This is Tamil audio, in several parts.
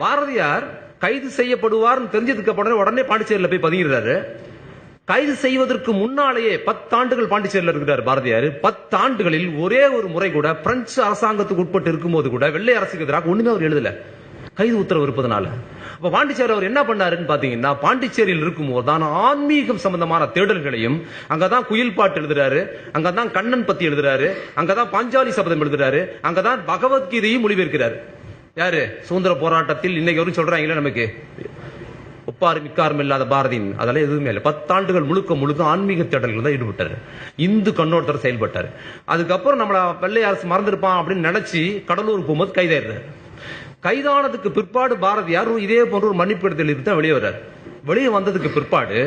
பாரதியார் கைது செய்யப்படுவார்னு தெரிஞ்சதுக்கு அப்புறம் உடனே பாண்டிச்சேரியில் போய் பதுங்கிறாரு கைது செய்வதற்கு முன்னாலேயே பத்தாண்டுகள் பாண்டிச்சேரியில் இருக்கிறார் பாரதியார். பத்தாண்டுகளில் ஒரே ஒரு முறை கூட பிரெஞ்சு அரசாங்கத்துக்கு உட்பட்டு இருக்கும்போது கூட வெள்ளை அரசுக்கு எதிராக ஒண்ணுமே அவர் எழுதல. கைது உத்தரவு இருப்பதனால. அப்ப பாண்டிச்சேரி அவர் என்ன பண்ணாருன்னு பாத்தீங்கன்னா பாண்டிச்சேரியில் இருக்கும்போது தான் ஆன்மீகம் சம்பந்தமான தேடல்களையும் அங்கதான் குயில் பாட்டு எழுதுறாரு அங்கதான் கண்ணன் பத்தி எழுதுறாரு அங்கதான் பாஞ்சாலி சபதம் எழுதுறாரு அங்கதான் பகவத்கீதையும் மொழிபெயர்க்கிறாரு. யாரு? சுதந்திர போராட்டத்தில் இன்னைக்கு வரும் சொல்றாங்களே நமக்கு? ஒப்பாறு மிக்காரும் இல்லாத பாரதியின் அதெல்லாம் எதுவுமே இல்லை. பத்தாண்டுகள் முழுக்க முழுக்க ஆன்மீக தேடல்கள் தான் ஈடுபட்டார். இந்து கண்ணோட்டத்தில் செயல்பட்டார். அதுக்கப்புறம் நம்மள வெள்ளை அரசு மறந்துருப்பான் அப்படின்னு நினைச்சு கடலூர் போகும்போது கைதாயிடுறாரு. கைதானதுக்கு பிற்பாடு பாரதியார் இதே போன்ற ஒரு மன்னிப்பு இடத்தில் தான் வெளியே வர்றார். வெளியே வந்ததுக்கு பிற்பாடு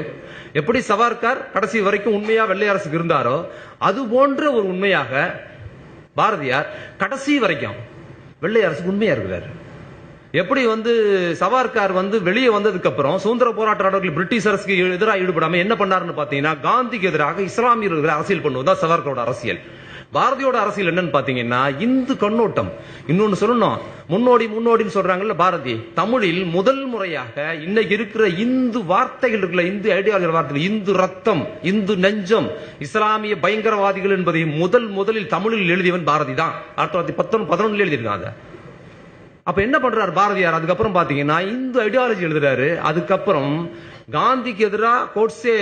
எப்படி சவார்கார் கடைசி வரைக்கும் உண்மையா வெள்ளை அரசுக்கு இருந்தாரோ அது போன்ற ஒரு உண்மையாக பாரதியார் கடைசி வரைக்கும் வெள்ளை அரசுக்கு உண்மையா இருக்கிறாரு எப்படி வந்து சவார்கார் வந்து வெளியே வந்ததுக்கு அப்புறம் சுதந்திர போராட்ட பிரிட்டிஷ் அரசுக்கு எதிராக ஈடுபடாம என்ன பண்ணாருன்னு பாத்தீங்கன்னா காந்திக்கு எதிராக இஸ்லாமியர்கள் அரசியல் பண்ணுவதுதான் சவார்கரோட அரசியல். பாரதியோட அரசியல் என்னன்னு பாத்தீங்கன்னா இந்து கண்ணோட்டம். இன்னொன்னு சொல்லணும் முன்னோடி முன்னோடின்னு சொல்றாங்கல்ல பாரதி. தமிழில் முதல் முறையாக இன்னைக்கு இருக்கிற இந்து வார்த்தைகள் இருக்குல்ல இந்து ஐடியாலஜி வார்த்தைகள் இந்து ரத்தம் இந்து நெஞ்சம் இஸ்லாமிய பயங்கரவாதிகள் என்பதை முதல் முதலில் தமிழில் எழுதியவன் பாரதி தான். ஆயிரத்தி தொள்ளாயிரத்தி பத்தொன்பது பதினொன்னுல எழுதியிருக்காங்க அப்ப என்ன பண்றாரு பாரதியார்? அதுக்கப்புறம் பாத்தீங்கன்னா இந்து ஐடியாலஜி எழுதுறாரு. அதுக்கப்புறம் காந்திக்கு எதிராக கோட்ஸே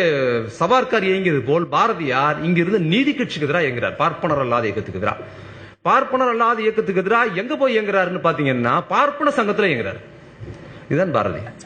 சவார்கார் இயங்கியது போல் பாரதியார் இங்கிருந்து நீதி கட்சிக்கு எதிராக இயங்குறார். பார்ப்பனர் அல்லாத இயக்கத்துக்கு எதிராக பார்ப்பனர் அல்லாத இயக்கத்துக்கு எதிராக எங்க போய் இயங்குறாருன்னு பாத்தீங்கன்னா பார்ப்பன சங்கத்துல இயங்குறாரு. இதுதான் பாரதியார்.